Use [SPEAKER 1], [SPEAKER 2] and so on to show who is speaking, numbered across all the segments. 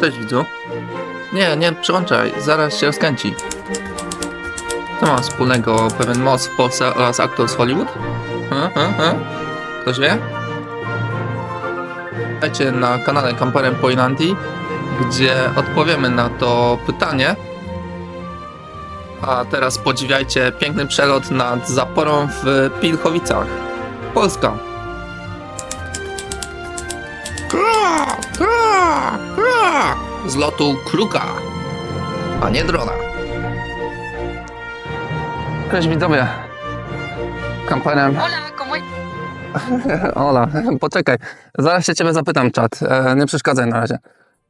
[SPEAKER 1] Cześć widzu. Nie, nie przełączaj, zaraz się rozkręci. Co ma wspólnego pewien most w Polsce oraz aktor z Hollywood? Hmm, hmm, hmm? Ktoś wie? Witajcie na kanale Kamperem po Irlandii, gdzie odpowiemy na to pytanie. A teraz podziwiajcie piękny przelot nad zaporą w Pilchowicach. Polska. Kra, Z lotu kruka, a nie drona. Cześć widzowie. Kamperem.
[SPEAKER 2] Hola, ¿cómo
[SPEAKER 1] Ola, poczekaj. Zaraz się ciebie zapytam, czat. E, nie przeszkadzaj na razie.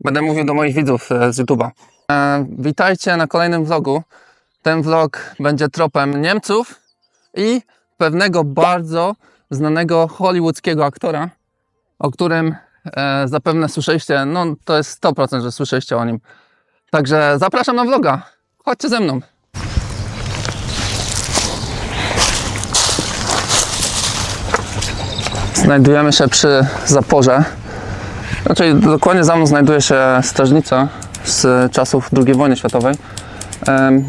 [SPEAKER 1] Będę mówił do moich widzów e, z YouTube'a. E, witajcie na kolejnym vlogu. Ten vlog będzie tropem Niemców i pewnego bardzo znanego hollywoodzkiego aktora, o którym e, zapewne słyszeliście, no to jest 100%, że słyszeliście o nim. Także zapraszam na vloga. Chodźcie ze mną. Znajdujemy się przy zaporze. Znaczy, dokładnie za mną znajduje się strażnica z czasów II wojny światowej.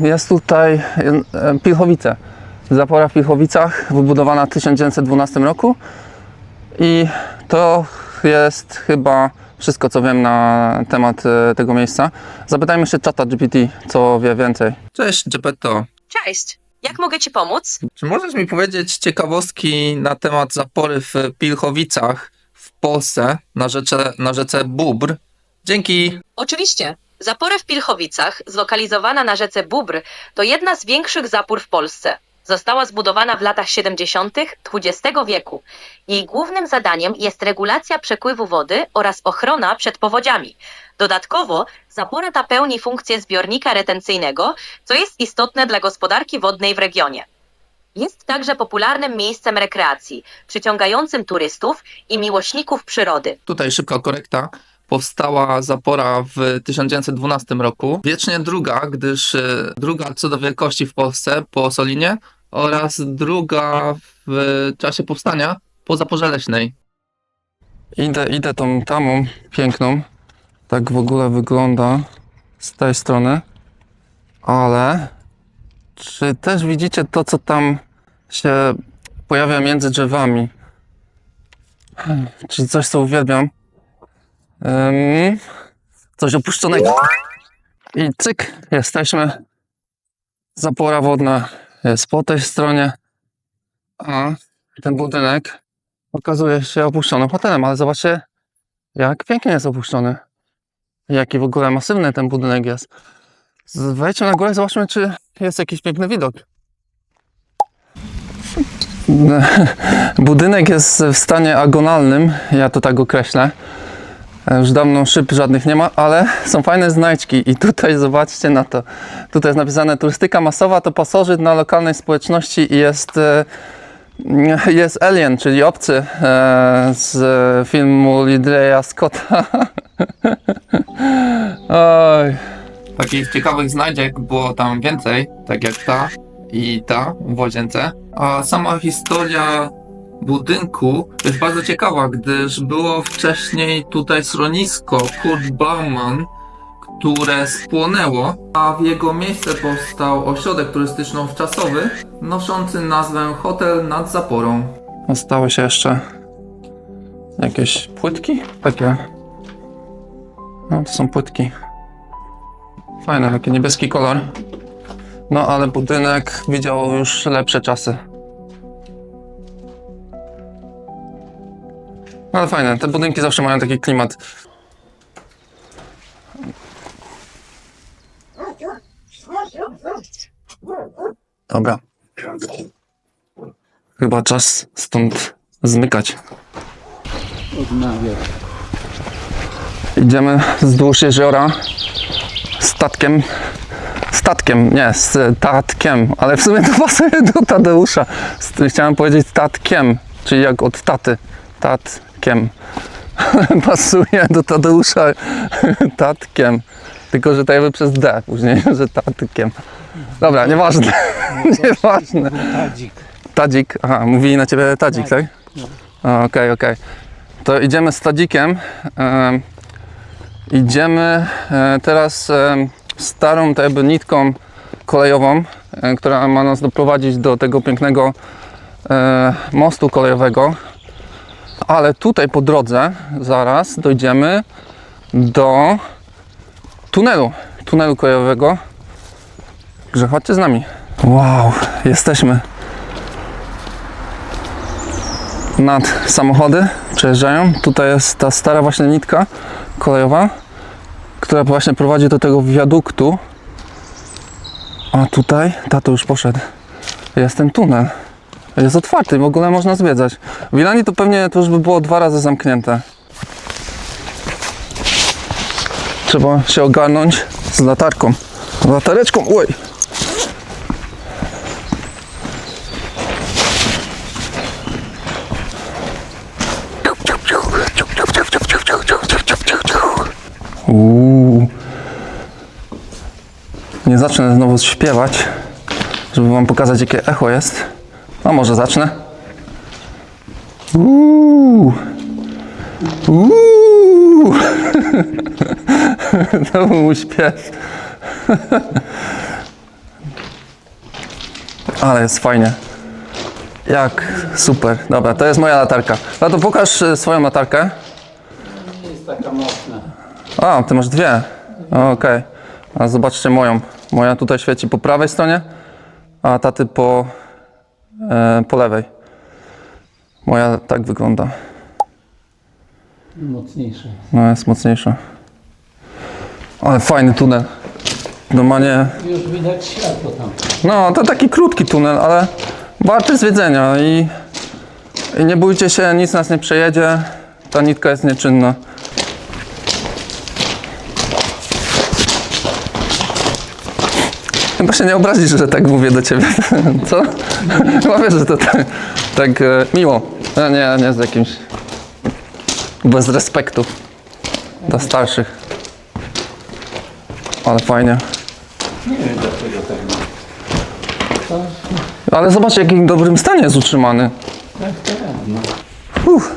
[SPEAKER 1] Jest tutaj Pilchowice. Zapora w Pilchowicach, wybudowana w 1912 roku. I to jest chyba wszystko, co wiem na temat e, tego miejsca. Zapytajmy się czata GPT, co wie więcej. Cześć, Gepetto.
[SPEAKER 2] Cześć, jak mogę Ci pomóc?
[SPEAKER 1] Czy możesz mi powiedzieć ciekawostki na temat zapory w Pilchowicach w Polsce na rzece, na rzece Bóbr? Dzięki.
[SPEAKER 2] Oczywiście. Zapora w Pilchowicach, zlokalizowana na rzece Bóbr, to jedna z większych zapór w Polsce. Została zbudowana w latach 70. XX wieku. Jej głównym zadaniem jest regulacja przepływu wody oraz ochrona przed powodziami. Dodatkowo zapora ta pełni funkcję zbiornika retencyjnego, co jest istotne dla gospodarki wodnej w regionie. Jest także popularnym miejscem rekreacji, przyciągającym turystów i miłośników przyrody.
[SPEAKER 1] Tutaj szybka korekta. Powstała zapora w 1912 roku. Wiecznie druga, gdyż e, druga co do wielkości w Polsce po Solinie oraz druga w czasie powstania po zaporze leśnej. Idę, idę tą tamą piękną. Tak w ogóle wygląda z tej strony. Ale czy też widzicie to, co tam się pojawia między drzewami? Czyli coś, co uwielbiam. Ym, coś opuszczonego. I cyk, jesteśmy. Zapora wodna jest po tej stronie, a ten budynek okazuje się opuszczonym hotelem, ale zobaczcie, jak pięknie jest opuszczony. Jaki w ogóle masywny ten budynek jest. Wejdźmy na górę, zobaczmy, czy jest jakiś piękny widok. Budynek jest w stanie agonalnym, ja to tak określę. Już dawno szyb żadnych nie ma, ale są fajne znajdźki i tutaj zobaczcie na to. Tutaj jest napisane turystyka masowa to pasożyt na lokalnej społeczności i jest, e, jest Alien, czyli obcy e, z filmu Lidleya Scotta. Oj. Takich ciekawych znajdziek było tam więcej, tak jak ta i ta w łazience. A sama historia budynku jest bardzo ciekawa, gdyż było wcześniej tutaj schronisko Kurt Baumann, które spłonęło, a w jego miejsce powstał ośrodek turystyczno-wczasowy noszący nazwę Hotel nad Zaporą. Zostały się jeszcze jakieś płytki? Takie. No to są płytki. Fajne, taki niebieski kolor. No ale budynek widział już lepsze czasy. Ale fajne, te budynki zawsze mają taki klimat. Dobra. Chyba czas stąd zmykać.
[SPEAKER 3] odnawiać.
[SPEAKER 1] Idziemy wzdłuż jeziora statkiem. Statkiem, nie, z tatkiem, ale w sumie to pasuje do Tadeusza. Z- Chciałem powiedzieć tatkiem, czyli jak od taty. Tatkiem. pasuje do Tadeusza tatkiem. Tylko, że to jakby przez D później, że tatkiem. Dobra, nieważne. nieważne.
[SPEAKER 3] Tadzik.
[SPEAKER 1] Tadzik, aha, mówili na ciebie Tadzik, tak? A, Okej, okej. To idziemy z Tadzikiem. em, Idziemy e, teraz starą tak jakby nitką kolejową, e, która ma nas doprowadzić do tego pięknego e, mostu kolejowego. Ale tutaj po drodze zaraz dojdziemy do tunelu, tunelu kolejowego. Także chodźcie z nami. Wow, jesteśmy. Nad samochody przejeżdżają. Tutaj jest ta stara właśnie nitka kolejowa, która właśnie prowadzi do tego wiaduktu. A tutaj, tato już poszedł. Jest ten tunel. Jest otwarty, w ogóle można zwiedzać. W Wilanii to pewnie to już by było dwa razy zamknięte. Trzeba się ogarnąć z latarką. Latareczką, oj! Uuu. Nie zacznę znowu śpiewać, żeby wam pokazać jakie echo jest. A może zacznę? Uuu. Uuu. To był mój śpiew. Ale jest fajnie. Jak super. Dobra, to jest moja latarka. No to pokaż e, swoją latarkę.
[SPEAKER 3] Nie jest taka mocna.
[SPEAKER 1] A, ty masz dwie. Okej. A zobaczcie moją. Moja tutaj świeci po prawej stronie, a taty po, po lewej. Moja tak wygląda.
[SPEAKER 3] Mocniejsze.
[SPEAKER 1] No, jest mocniejsza. Ale fajny tunel. Normalnie.
[SPEAKER 3] Już widać światło tam.
[SPEAKER 1] No, to taki krótki tunel, ale warty zwiedzenia i, i nie bójcie się, nic nas nie przejedzie. Ta nitka jest nieczynna. Chyba się nie obrazisz, że tak mówię do ciebie. Co? Chyba wiesz, że to tak, tak e, miło. Nie, nie z jakimś bez respektu dla starszych. Ale fajnie.
[SPEAKER 3] Nie wiem dlaczego tak
[SPEAKER 1] Ale zobacz, w jakim dobrym stanie jest utrzymany.
[SPEAKER 3] tak.
[SPEAKER 1] Uff.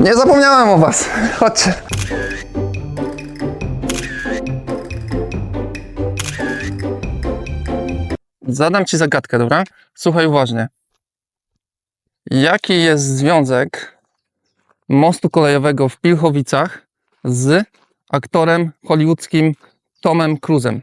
[SPEAKER 1] Nie zapomniałem o was. Chodźcie. Zadam ci zagadkę, dobra? Słuchaj uważnie. Jaki jest związek mostu kolejowego w Pilchowicach z aktorem hollywoodzkim Tomem Cruzem?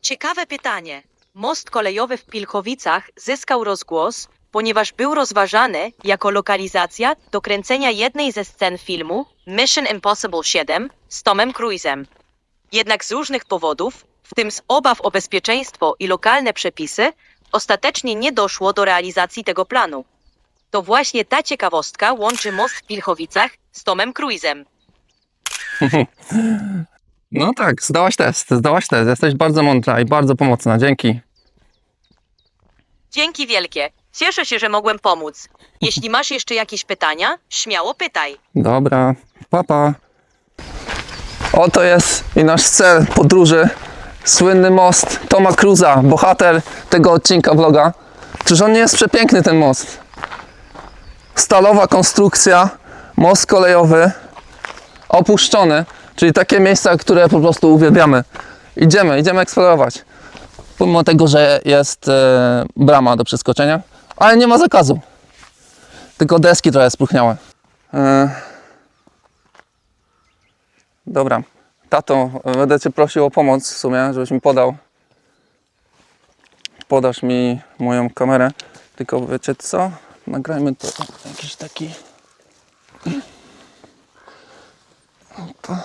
[SPEAKER 2] Ciekawe pytanie. Most kolejowy w Pilchowicach zyskał rozgłos, ponieważ był rozważany jako lokalizacja do kręcenia jednej ze scen filmu Mission Impossible 7 z Tomem Cruise'em. Jednak z różnych powodów, tym z obaw o bezpieczeństwo i lokalne przepisy, ostatecznie nie doszło do realizacji tego planu. To właśnie ta ciekawostka łączy most w Pilchowicach z Tomem Cruise'em.
[SPEAKER 1] No tak, zdałaś test, zdałaś test. Jesteś bardzo mądra i bardzo pomocna. Dzięki.
[SPEAKER 2] Dzięki wielkie. Cieszę się, że mogłem pomóc. Jeśli masz jeszcze jakieś pytania, śmiało pytaj.
[SPEAKER 1] Dobra, papa. Oto jest i nasz cel podróży. Słynny most Toma Cruza, bohater tego odcinka vloga. Czyż on nie jest przepiękny ten most? Stalowa konstrukcja, most kolejowy, opuszczony, czyli takie miejsca, które po prostu uwielbiamy. Idziemy, idziemy eksplorować. Pomimo tego, że jest e, brama do przeskoczenia, ale nie ma zakazu. Tylko deski trochę spróchniałe. E, Dobra. Tato, będę Cię prosił o pomoc w sumie, żebyś mi podał. Podasz mi moją kamerę. Tylko wiecie co? Nagrajmy to jakiś taki. Opa.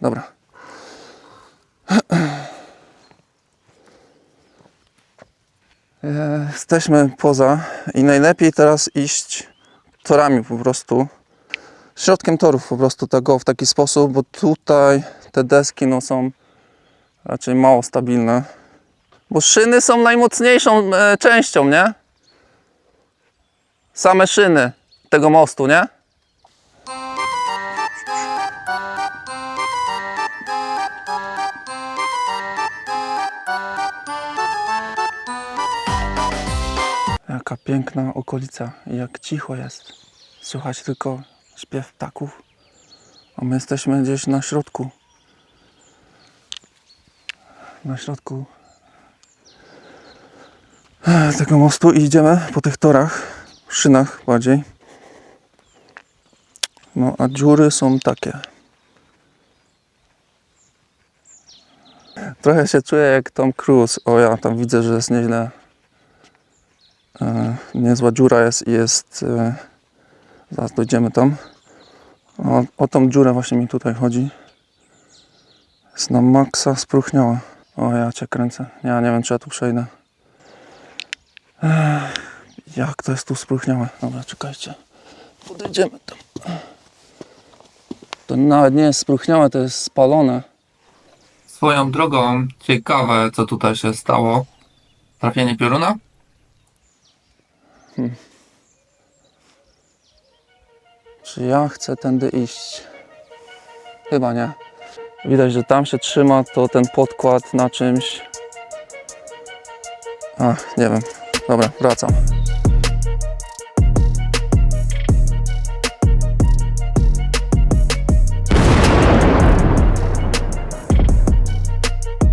[SPEAKER 1] Dobra. E, Jesteśmy poza i najlepiej teraz iść torami po prostu środkiem torów po prostu tego w taki sposób, bo tutaj te deski no, są raczej mało stabilne. Bo szyny są najmocniejszą e, częścią, nie? Same szyny tego mostu, nie? Jaka piękna okolica jak cicho jest. Słychać tylko śpiew ptaków. A my jesteśmy gdzieś na środku. Na środku tego mostu i idziemy po tych torach, szynach bardziej. No a dziury są takie. Trochę się czuję jak Tom Cruise. O ja tam widzę, że jest nieźle. E, niezła dziura jest i jest. E, zaraz dojdziemy tam. O, o tą dziurę właśnie mi tutaj chodzi. Jest na maksa spróchniała. O ja cię kręcę. Ja nie wiem czy ja tu przejdę. Ech, jak to jest tu spróchniałe. Dobra, czekajcie. Podejdziemy tam. To nawet nie jest spróchniałe, to jest spalone.
[SPEAKER 4] Swoją drogą, ciekawe co tutaj się stało. Trafienie pioruna?
[SPEAKER 1] Czy ja chcę tędy iść? Chyba nie. Widać, że tam się trzyma to ten podkład na czymś. Ach, nie wiem. Dobra, wracam.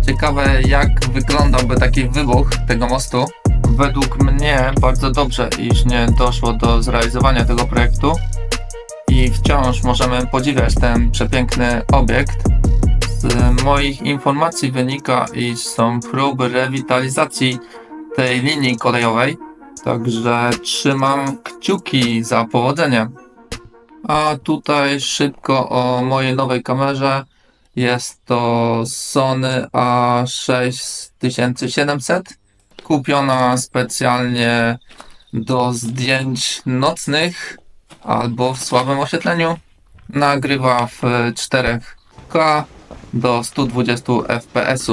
[SPEAKER 4] Ciekawe jak wyglądałby taki wybuch tego mostu. Według mnie bardzo dobrze, iż nie doszło do zrealizowania tego projektu i wciąż możemy podziwiać ten przepiękny obiekt. Z moich informacji wynika, iż są próby rewitalizacji tej linii kolejowej, także trzymam kciuki za powodzenie. A tutaj szybko o mojej nowej kamerze. Jest to Sony A6700, kupiona specjalnie do zdjęć nocnych albo w słabym oświetleniu. Nagrywa w 4K do 120 fps.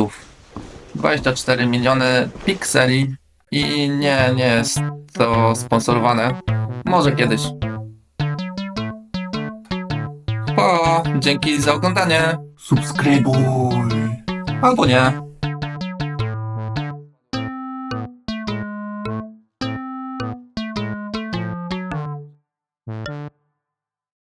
[SPEAKER 4] 24 miliony pikseli i nie, nie jest to sponsorowane. Może kiedyś. Pa, dzięki za oglądanie. Subskrybuj. Albo nie.